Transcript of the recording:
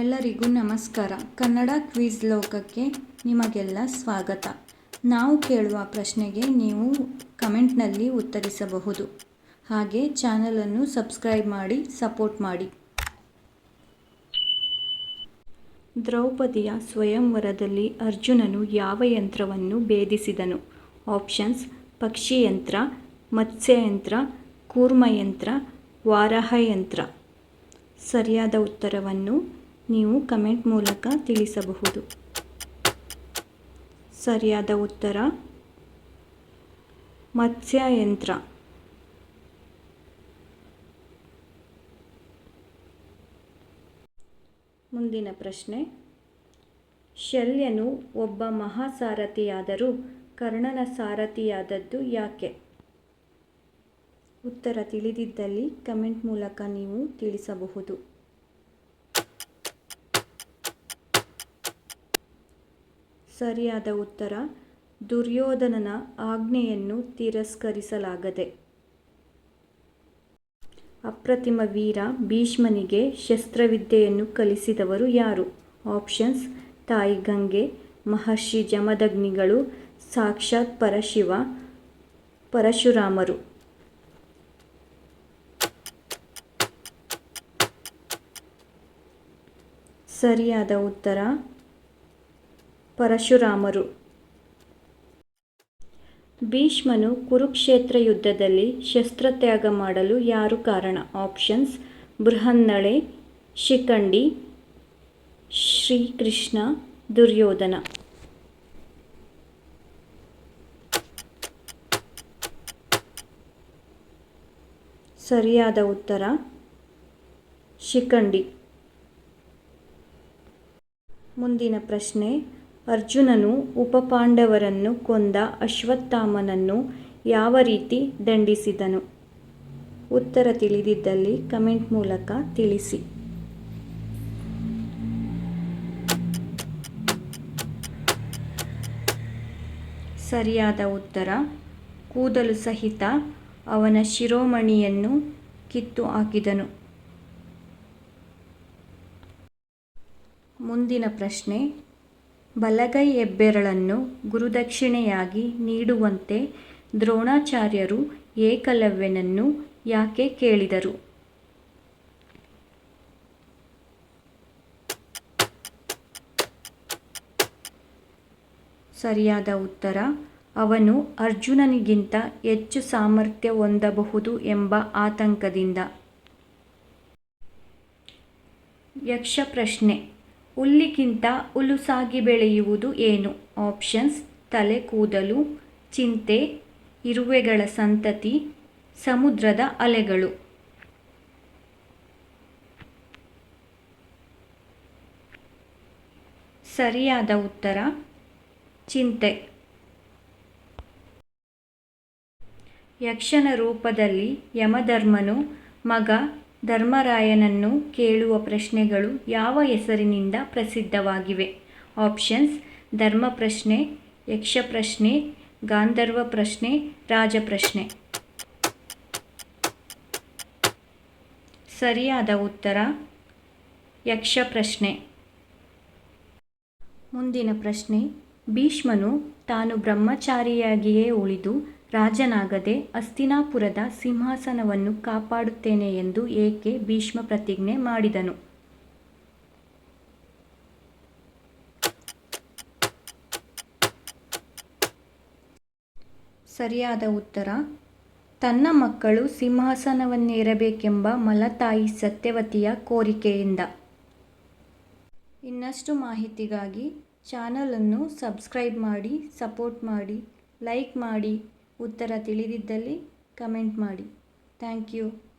ಎಲ್ಲರಿಗೂ ನಮಸ್ಕಾರ. ಕನ್ನಡ ಕ್ವಿಜ್ ಲೋಕಕ್ಕೆ ನಿಮಗೆಲ್ಲ ಸ್ವಾಗತ. ನಾವು ಕೇಳುವ ಪ್ರಶ್ನೆಗೆ ನೀವು ಕಮೆಂಟ್ನಲ್ಲಿ ಉತ್ತರಿಸಬಹುದು. ಹಾಗೆ ಚಾನಲನ್ನು ಸಬ್ಸ್ಕ್ರೈಬ್ ಮಾಡಿ, ಸಪೋರ್ಟ್ ಮಾಡಿ. ದ್ರೌಪದಿಯ ಸ್ವಯಂವರದಲ್ಲಿ ಅರ್ಜುನನು ಯಾವ ಯಂತ್ರವನ್ನು ಭೇದಿಸಿದನು? ಆಪ್ಷನ್ಸ್, ಪಕ್ಷಿಯಂತ್ರ, ಮತ್ಸ್ಯಯಂತ್ರ, ಕೂರ್ಮಯಂತ್ರ, ವಾರಹಯಂತ್ರ. ಸರಿಯಾದ ಉತ್ತರವನ್ನು ನೀವು ಕಮೆಂಟ್ ಮೂಲಕ ತಿಳಿಸಬಹುದು. ಸರಿಯಾದ ಉತ್ತರ, ಮತ್ಸ್ಯಯಂತ್ರ. ಮುಂದಿನ ಪ್ರಶ್ನೆ, ಶಲ್ಯನು ಒಬ್ಬ ಮಹಾಸಾರಥಿಯಾದರೂ ಕರ್ಣನ ಸಾರಥಿಯಾದದ್ದು ಯಾಕೆ? ಉತ್ತರ ತಿಳಿದಿದ್ದಲ್ಲಿ ಕಮೆಂಟ್ ಮೂಲಕ ನೀವು ತಿಳಿಸಬಹುದು. ಸರಿಯಾದ ಉತ್ತರ, ದುರ್ಯೋಧನನ ಆಜ್ಞೆಯನ್ನು ತಿರಸ್ಕರಿಸಲಾಗದೆ. ಅಪ್ರತಿಮ ವೀರ ಭೀಷ್ಮನಿಗೆ ಶಸ್ತ್ರವಿದ್ಯೆಯನ್ನು ಕಲಿಸಿದವರು ಯಾರು? ಆಪ್ಷನ್ಸ್, ತಾಯಿ ಗಂಗೆ, ಮಹರ್ಷಿ ಜಮದಗ್ನಿಗಳು, ಸಾಕ್ಷಾತ್ ಪರಶಿವ, ಪರಶುರಾಮರು. ಸರಿಯಾದ ಉತ್ತರ ಪರಶುರಾಮರು. ಭೀಷ್ಮನು ಕುರುಕ್ಷೇತ್ರ ಯುದ್ಧದಲ್ಲಿ ಶಸ್ತ್ರತ್ಯಾಗ ಮಾಡಲು ಯಾರು ಕಾರಣ? ಆಪ್ಷನ್ಸ್, ಬೃಹನ್ನಳೆ, ಶಿಖಂಡಿ, ಶ್ರೀಕೃಷ್ಣ, ದುರ್ಯೋಧನ. ಸರಿಯಾದ ಉತ್ತರ, ಶಿಖಂಡಿ. ಮುಂದಿನ ಪ್ರಶ್ನೆ ಅರ್ಜುನನು ಉಪಪಾಂಡವರನ್ನು ಕೊಂದ ಅಶ್ವತ್ಥಾಮನನ್ನು ಯಾವ ರೀತಿ ದಂಡಿಸಿದನು? ಉತ್ತರ ತಿಳಿದಿದ್ದಲ್ಲಿ ಕಮೆಂಟ್ ಮೂಲಕ ತಿಳಿಸಿ. ಸರಿಯಾದ ಉತ್ತರ, ಕೂದಲು ಸಹಿತ ಅವನ ಶಿರೋಮಣಿಯನ್ನು ಕಿತ್ತು ಹಾಕಿದನು. ಮುಂದಿನ ಪ್ರಶ್ನೆ ಬಲಗೈ ಹೆಬ್ಬೆರಳನ್ನು ಗುರುದಕ್ಷಿಣೆಯಾಗಿ ನೀಡುವಂತೆ ದ್ರೋಣಾಚಾರ್ಯರು ಏಕಲವ್ಯನನ್ನು ಯಾಕೆ ಕೇಳಿದರು? ಸರಿಯಾದ ಉತ್ತರ, ಅವನು ಅರ್ಜುನನಿಗಿಂತ ಹೆಚ್ಚು ಸಾಮರ್ಥ್ಯ ಹೊಂದಬಹುದು ಎಂಬ ಆತಂಕದಿಂದ. ಯಕ್ಷ ಪ್ರಶ್ನೆ ಹುಲ್ಲಿಗಿಂತ ಹುಲುಸಾಗಿ ಬೆಳೆಯುವುದು ಏನು? ಆಪ್ಷನ್ಸ್, ತಲೆ ಕೂದಲು, ಚಿಂತೆ, ಇರುವೆಗಳ ಸಂತತಿ, ಸಮುದ್ರದ ಅಲೆಗಳು. ಸರಿಯಾದ ಉತ್ತರ, ಚಿಂತೆ. ಯಕ್ಷನ ರೂಪದಲ್ಲಿ ಯಮಧರ್ಮನು ಮಗ ಧರ್ಮರಾಯನನ್ನು ಕೇಳುವ ಪ್ರಶ್ನೆಗಳು ಯಾವ ಹೆಸರಿನಿಂದ ಪ್ರಸಿದ್ಧವಾಗಿವೆ? ಆಪ್ಷನ್ಸ್, ಧರ್ಮ ಪ್ರಶ್ನೆ, ಯಕ್ಷ ಪ್ರಶ್ನೆ, ಗಾಂಧರ್ವ ಪ್ರಶ್ನೆ ರಾಜಪ್ರಶ್ನೆ ಸರಿಯಾದ ಉತ್ತರ, ಯಕ್ಷ ಪ್ರಶ್ನೆ. ಮುಂದಿನ ಪ್ರಶ್ನೆ, ಭೀಷ್ಮನು ತಾನು ಬ್ರಹ್ಮಚಾರಿಯಾಗಿಯೇ ಉಳಿದು ರಾಜನಾಗದೆ ಅಸ್ತಿನಾಪುರದ ಸಿಂಹಾಸನವನ್ನು ಕಾಪಾಡುತ್ತೇನೆ ಎಂದು ಏಕೆ ಭೀಷ್ಮ ಪ್ರತಿಜ್ಞೆ ಮಾಡಿದನು. ಸರಿಯಾದ ಉತ್ತರ, ತನ್ನ ಮಕ್ಕಳು ಸಿಂಹಾಸನವನ್ನೇರಬೇಕೆಂಬ ಮಲತಾಯಿ ಸತ್ಯವತಿಯ ಕೋರಿಕೆಯಿಂದ. ಇನ್ನಷ್ಟು ಮಾಹಿತಿಗಾಗಿ ಚಾನಲನ್ನು ಸಬ್ಸ್ಕ್ರೈಬ್ ಮಾಡಿ, ಸಪೋರ್ಟ್ ಮಾಡಿ, ಲೈಕ್ ಮಾಡಿ. ಉತ್ತರ ತಿಳಿದಿದ್ದಲ್ಲಿ ಕಮೆಂಟ್ ಮಾಡಿ. Thank you.